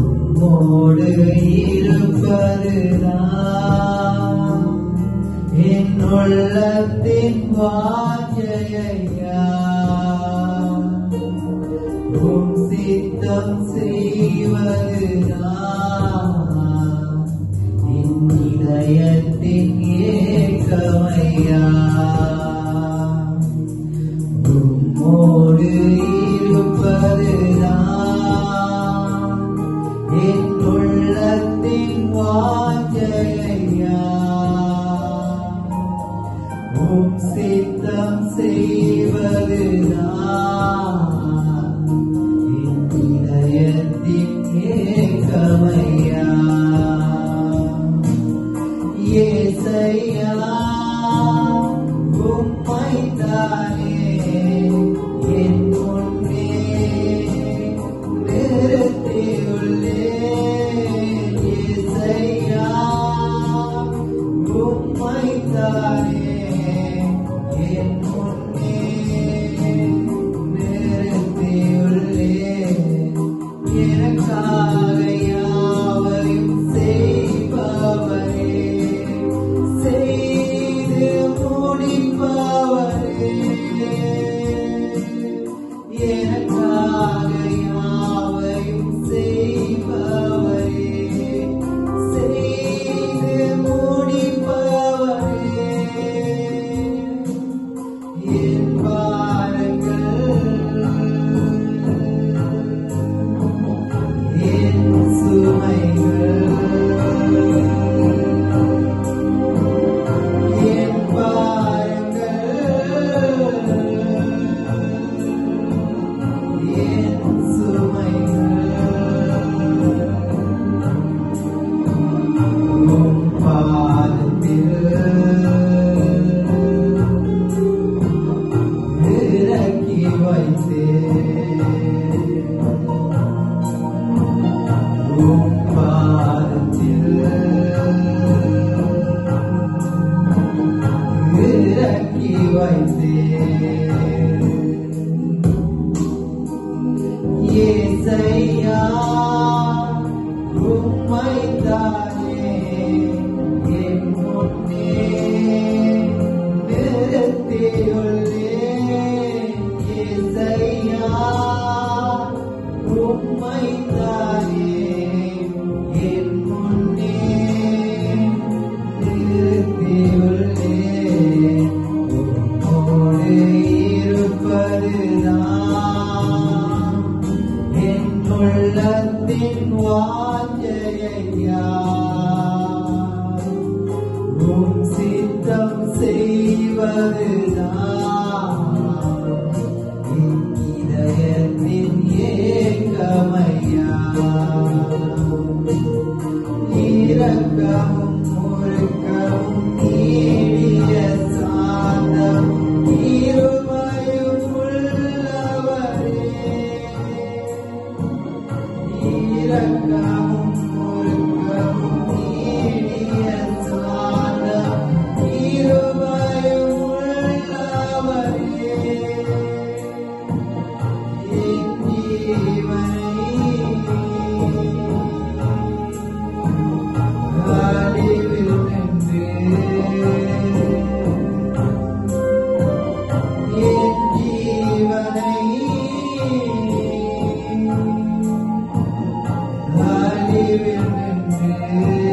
உம்மோடு என் உள்ளத்தின் வாஞ்சையா சித்தம் செய்வது என் இதயத்தின் ஏக்கமையா உம்மோடு இருப்பதுதான் என் உள்ளத்தின் வாஞ்சையா உம் சித்தம் செய்வதுதான். இதயத்தின் ஏக்கமையா ஏசையா உம்மைத்தானே என் முன்னே நிறுத்தியுள்ளேன் ஏசையா உம்மைத்தானே Yeah. ஏசையா உம்மைத்தானே என் முன்னே நிறுத்தியுள்ளேன் உள்ளத்தின் வாஞ்சையா உன் சித்தம் செய்வதுதான் Iranga I live in